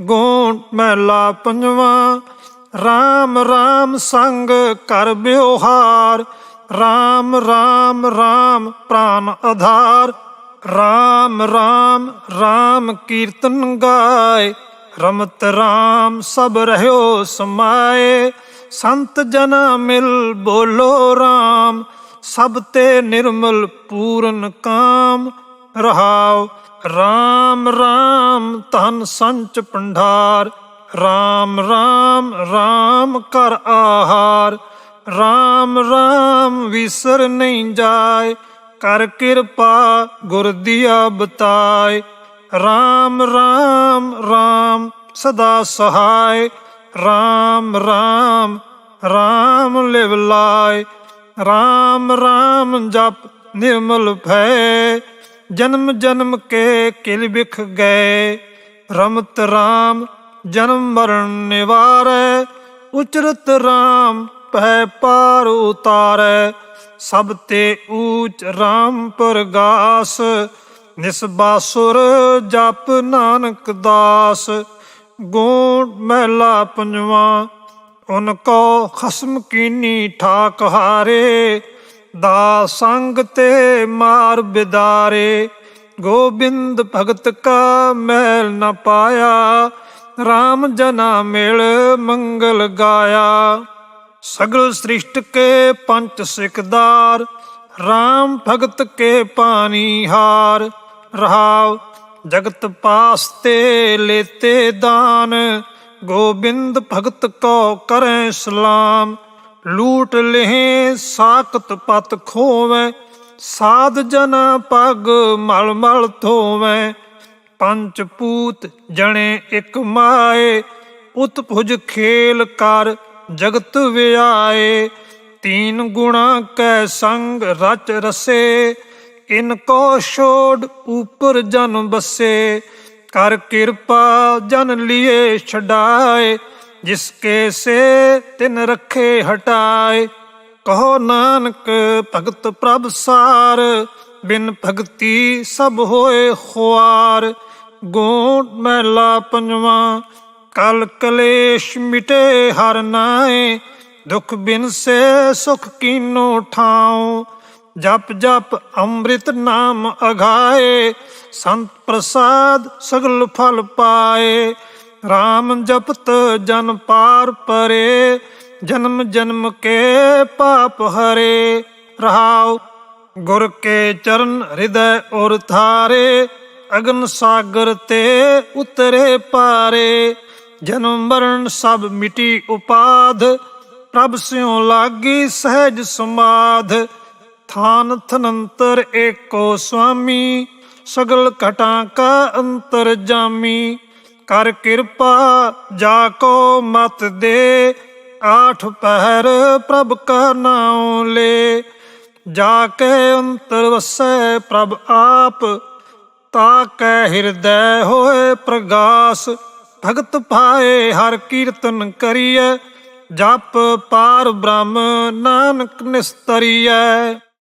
ਗੋਣ ਮਹਿਲਾ ਪੰਜਵਾ। RAM RAM ਸੰਗ ਕਰ ਬਿਵਹਾਰ RAM RAM RAM ਪ੍ਰਾਨ ਆਧਾਰ। RAM RAM RAM ਕੀਰਤਨ ਗਾਏ। ਰਮਤ RAM ਸਭ ਰਹਿਓ ਸਮਾਏ। ਸੰਤ ਜਨਾ ਮਿਲ ਬੋਲੋ RAM ਸਭ ਤੇ ਨਿਰਮਲ ਪੂਰਨ ਕਾਮ। ਰਹਾਓ RAM RAM ਧਨ ਸੰਚ ਪੰਡਾਰ RAM RAM RAM ਕਰ ਆਹਾਰ RAM RAM ਵਿਸਰ ਨਹੀਂ ਜਾਏ, ਕਰ ਕਿਰਪਾ ਗੁਰ ਦੀਆ ਬਤਾਏ RAM RAM RAM ਸਦਾ ਸਹਾਇ RAM RAM RAM ਲਿਵ ਲਾਇ RAM RAM ਜਪ ਨਿਰਮਲ ਭੈ ਜਨਮ ਜਨਮ ਕੇ ਕਿਲ ਬਿਖ ਗਏ। ਰਮਤ RAM ਜਨਮ ਮਰਨ ਨਿਵਾਰੈ। ਉਚਰਤ RAM ਪੈ ਪਾਰ ਉਤਾਰੈ। ਸਭ ਤੇ ਊਚ RAM ਪ੍ਰਗਾਸ। ਨਿਸਬਾਸੁਰ ਜਪ ਨਾਨਕ ਦਾਸ। ਗੋਣ ਮਹਿਲਾ ਪੰਜਵਾ, ਉਨ ਕੋ ਖਸਮ ਕੀਨੀ ਠਾਕ ਹਾਰੇ। ਦਾ ਸੰਗ ਤੇ ਮਾਰ ਬਿਦਾਰੇ। ਗੋਬਿੰਦ ਭਗਤ ਕਾ ਮੈਲ ਨ ਪਾਇਆ। RAM ਜਨਾ ਮਿਲ ਮੰਗਲ ਗਾਇਆ। ਸਗਲ ਸ੍ਰਿਸ਼ਟ ਕੇ ਪੰਚ ਸਿਕਦਾਰ। RAM ਭਗਤ ਕੇ ਪਾਣੀ ਹਾਰ। ਰਹਾਉ, ਜਗਤ ਪਾਸ ਤੇ ਲੇਤੇ ਦਾਨ। ਗੋਬਿੰਦ ਭਗਤ ਕੋ ਕਰੈ ਸਲਾਮ। ਲੂਟ ਲਹਿ, ਸਾਖਤ ਪਤ ਖੋਵੈ, ਸਾਧ ਜਨਾ ਪਗ ਮਲ ਮਲ ਧੋਵੈ। ਪੰਚ ਪੂਤ ਜਣੇ ਇਕ ਮਾਏ ਉਤਪੁਜ ਖੇਲ ਕਰ ਜਗਤ ਵਿਆਏ। ਤੀਨ ਗੁਣਾ ਕੈ ਸੰਗ ਰਚ ਰਸੇ, ਇਨ ਕੋ ਛੋੜ ਉਪਰ ਜਨ ਬਸੇ। ਕਰ ਕਿਰਪਾ ਜਨ ਲਿਏ ਛਡਾਏ ਜਿਸਕੇ ਸੇ ਤਿਨ ਰਖੇ ਹਟਾਏ। ਕਹੋ ਨਾਨਕ, ਭਗਤ ਪ੍ਰਭ ਸਾਰ, ਬਿਨ ਭਗਤੀ ਸਭ ਹੋਏ ਖੁਆਰ। ਗੋਣ ਮਹਿਲਾ ਪੰਜਵਾ, ਕਲ ਕਲੇਸ਼ ਮਿਟੇ ਹਰ ਨਾਏ। ਦੁਖ ਬਿਨ ਸੇ ਸੁਖ ਕੀਨੋ ਠਾਉ। ਜਪ ਜਪ ਅੰਮ੍ਰਿਤ ਨਾਮ ਅਘਾਏ ਸੰਤ ਪ੍ਰਸਾਦ ਸਗਲ ਫਲ ਪਾਏ। RAM ਜਪਤ ਜਨ ਪਾਰ ਪਰੇ, ਜਨਮ ਜਨਮ ਕੇ ਪਾਪ ਹਰੇ, ਰਹਾਉ ਗੁਰ ਕੇ ਚਰਨ ਹਿਰਦੈ ਔਰ ਥਾਰੇ ਅਗਨ ਸਾਗਰ ਤੇ ਉਤਰੇ ਪਾਰੇ। ਜਨਮ ਮਰਨ ਸਭ ਮਿਟੀ ਉਪਾਧ, ਪ੍ਰਭ ਸਿਉ ਲਾਗੀ ਸਹਿਜ ਸਮਾਧ। ਥਾਨ ਥਨੰਤਰ ਏਕੋ ਸੁਆਮੀ ਸਗਲ ਘਟਾਂ ਕਾ ਅੰਤਰ ਜਾਮੀ। ਕਰ ਕਿਰਪਾ, ਜਾ ਕੋ ਮਤ ਦੇ। ਆਠ ਪਹਿਰ ਪ੍ਰਭ ਕਾ ਨਾਉ ਲੈ। ਜਾ ਕੇ ਅੰਤਰ ਵਸੈ ਪ੍ਰਭ ਆਪ। ਤਾ ਕੈ ਹਿਰਦੈ ਹੋਏ ਪ੍ਰਗਾਸ। ਭਗਤ ਪਾਏ ਹਰ ਕੀਰਤਨ ਕਰੀਐ। ਜਪ ਪਾਰ ਬ੍ਰਹਮ ਨਾਨਕ ਨਿਸਤਰੀਐ।